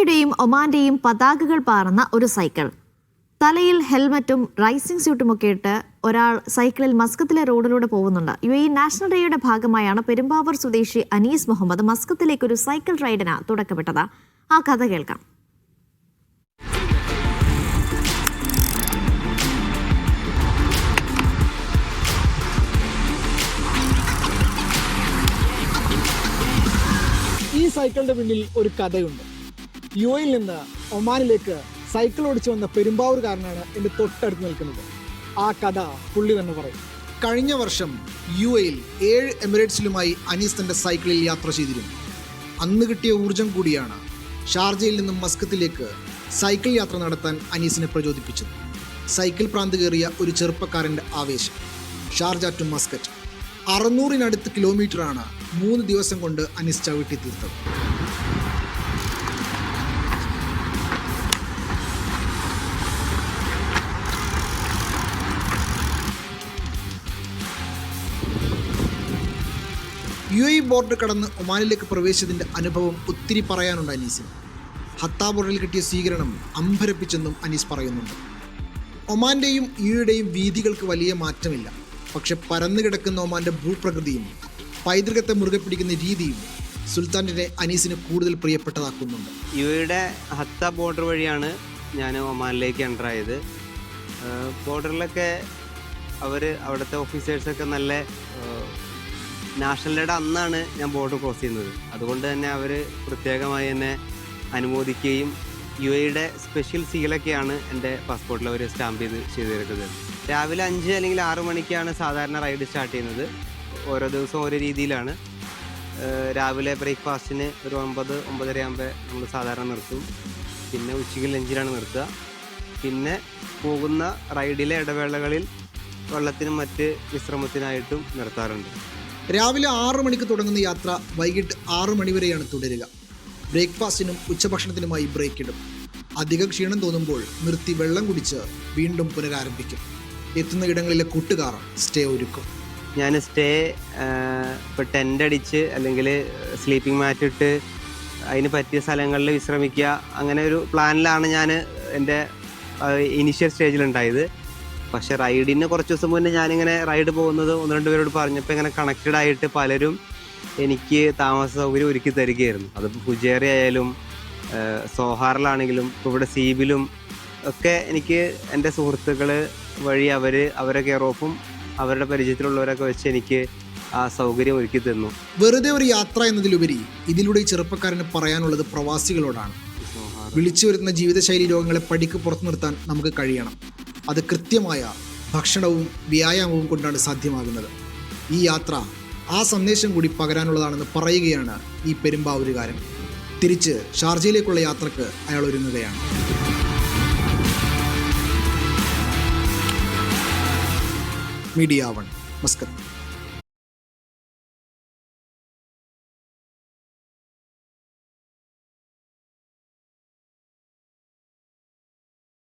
യുഎഇയുടെയും ഒമാന്റെയും പതാകകൾ പാറുന്ന ഒരു സൈക്കിൾ. തലയിൽ ഹെൽമറ്റും റൈസിംഗ് സ്യൂട്ടും ഒക്കെ ഇട്ട് ഒരാൾ സൈക്കിളിൽ മസ്കത്തിലെ റോഡിലൂടെ പോകുന്നുണ്ട്. യു എ നാഷണൽ ഡേയുടെ ഭാഗമായാണ് പെരുമ്പാവൂർ സ്വദേശി അനീസ് മുഹമ്മദ് മസ്കത്തിലേക്ക് ഒരു സൈക്കിൾ റൈഡിന് തുടക്കമിട്ടത്. ആ കഥ കേൾക്കാം. ഈ സൈക്കിളിന്റെ പിന്നിൽ ഒരു കഥയുണ്ട്. യു എയിൽ നിന്ന് ഒമാനിലേക്ക് സൈക്കിൾ ഓടിച്ചു വന്ന പെരുമ്പാവൂർകാരനാണ് എന്റെ തൊട്ടടുത്ത് നിൽക്കുന്നത്. ആ കഥ പുള്ളി തന്നെ പറയും. കഴിഞ്ഞ വർഷം യു എയിൽ ഏഴ് എമിറേറ്റ്സിലുമായി അനീസ് തന്റെ സൈക്കിളിൽ യാത്ര ചെയ്തിരുന്നു. അന്ന് കിട്ടിയ ഊർജം കൂടിയാണ് ഷാർജയിൽ നിന്നും മസ്കത്തിലേക്ക് സൈക്കിൾ യാത്ര നടത്താൻ അനീസിനെ പ്രചോദിപ്പിച്ചത്. സൈക്കിൾ പ്രാന്ത് കയറിയ ഒരു ചെറുപ്പക്കാരന്റെ ആവേശം. Sharjah to Muscat. അറുന്നൂറിനടുത്ത് കിലോമീറ്ററാണ് മൂന്ന് ദിവസം കൊണ്ട് അനീസ് ചവിട്ടി തീർത്തത് യു എ ബോർഡർ കടന്ന് ഒമാനിലേക്ക് പ്രവേശിച്ചതിന്റെ അനുഭവം ഒത്തിരി പറയാനുണ്ട് അനീസിന്. ഹത്താ ബോർഡറിൽ കിട്ടിയ സ്വീകരണം അമ്പരപ്പിച്ചെന്നും അനീസ് പറയുന്നുണ്ട്. ഒമാന്റെയും യുയുടെയും വീതികൾക്ക് വലിയ മാറ്റമില്ല. പക്ഷെ പരന്നു കിടക്കുന്ന ഒമാന്റെ ഭൂപ്രകൃതിയും പൈതൃകത്തെ മുറുകെ പിടിക്കുന്ന രീതിയും സുൽത്താന്റെ അനീസിന് കൂടുതൽ പ്രിയപ്പെട്ടതാക്കുന്നുണ്ട്. യുയുടെ ഹത്ത ബോർഡർ വഴിയാണ് ഞാൻ ഒമാനിലേക്ക് എന്റർ ആയത്. ബോർഡറിലൊക്കെ അവർ അവിടുത്തെ ഓഫീസേഴ്സൊക്കെ നല്ല നാഷണൽ ഡേയുടെ അന്നാണ് ഞാൻ ബോർഡർ ക്രോസ് ചെയ്യുന്നത്. അതുകൊണ്ട് തന്നെ അവർ പ്രത്യേകമായി എന്നെ അനുമോദിക്കുകയും യു എയുടെ സ്പെഷ്യൽ സീലൊക്കെയാണ് എന്റെ പാസ്പോർട്ടിൽ അവർ സ്റ്റാമ്പ് ചെയ്ത് ചെയ്ത് തരുന്നത് രാവിലെ അഞ്ച് അല്ലെങ്കിൽ ആറ് മണിക്കാണ് സാധാരണ റൈഡ് സ്റ്റാർട്ട് ചെയ്യുന്നത്. ഓരോ ദിവസവും ഓരോ രീതിയിലാണ്. രാവിലെ ബ്രേക്ക്ഫാസ്റ്റിന് ഒരു ഒമ്പത് ഒമ്പതര ആകുമ്പോൾ നമ്മൾ സാധാരണ നിർത്തും. പിന്നെ ഉച്ചയ്ക്ക് ലഞ്ചിലാണ് നിർത്തുക. പിന്നെ പോകുന്ന റൈഡിലെ ഇടവേളകളിൽ വെള്ളത്തിനും മറ്റ് വിശ്രമത്തിനായിട്ടും നിർത്താറുണ്ട്. രാവിലെ ആറ് മണിക്ക് തുടങ്ങുന്ന യാത്ര വൈകിട്ട് ആറ് മണിവരെയാണ് തുടരുക. ബ്രേക്ക്ഫാസ്റ്റിനും ഉച്ചഭക്ഷണത്തിനുമായി ബ്രേക്ക് ഇടും അധിക ക്ഷീണം തോന്നുമ്പോൾ നിർത്തി വെള്ളം കുടിച്ച് വീണ്ടും പുനരാരംഭിക്കും. എത്തുന്ന ഇടങ്ങളിലെ കൂട്ടുകാർ സ്റ്റേ ഒരുക്കും. ഞാൻ സ്റ്റേ ഇപ്പോൾ ടെന്റ് അടിച്ച് അല്ലെങ്കിൽ സ്ലീപ്പിംഗ് മാറ്റ് ഇട്ട് അതിന് പറ്റിയ സ്ഥലങ്ങളിൽ വിശ്രമിക്കുക. അങ്ങനെ ഒരു പ്ലാനിലാണ് ഞാൻ എന്റെ ഇനിഷ്യൽ സ്റ്റേജിലുണ്ടായത് പക്ഷേ റൈഡിന് കുറച്ച് ദിവസം മുന്നേ ഞാനിങ്ങനെ റൈഡ് പോകുന്നത് ഒന്ന് രണ്ട് പേരോട് പറഞ്ഞപ്പോൾ ഇങ്ങനെ കണക്റ്റഡ് ആയിട്ട് പലരും എനിക്ക് താമസ സൗകര്യം ഒരുക്കി തരികയായിരുന്നു. അതിപ്പോൾ ഫുജേറി ആയാലും സോഹാറിലാണെങ്കിലും ഇപ്പോൾ ഇവിടെ സീബിലും ഒക്കെ എനിക്ക് എന്റെ സുഹൃത്തുക്കൾ വഴി അവർ അവരെ കെയർ ഓഫും അവരുടെ പരിചയത്തിലുള്ളവരൊക്കെ വെച്ച് എനിക്ക് ആ സൗകര്യം ഒരുക്കി തന്നു. വെറുതെ ഒരു യാത്ര എന്നതിലുപരി ഇതിലൂടെ ഈ ചെറുപ്പക്കാരന് പറയാനുള്ളത് പ്രവാസികളോടാണ്. വിളിച്ചു വരുന്ന ജീവിതശൈലി രോഗങ്ങളെ പടിക്ക് പുറത്തു നിർത്താൻ നമുക്ക് കഴിയണം. അത് കൃത്യമായ ഭക്ഷണവും വ്യായാമവും കൊണ്ടാണ് സാധ്യമാകുന്നത്. ഈ യാത്ര ആ സന്ദേശം കൂടി പകരാനുള്ളതാണെന്ന് പറയുകയാണ് ഈ പെരുമ്പാവൂരുകാരൻ. തിരിച്ച് ഷാർജയിലേക്കുള്ള യാത്രയ്ക്ക് അയാൾ ഒരുങ്ങുകയാണ്. Media one. മസ്കത്ത്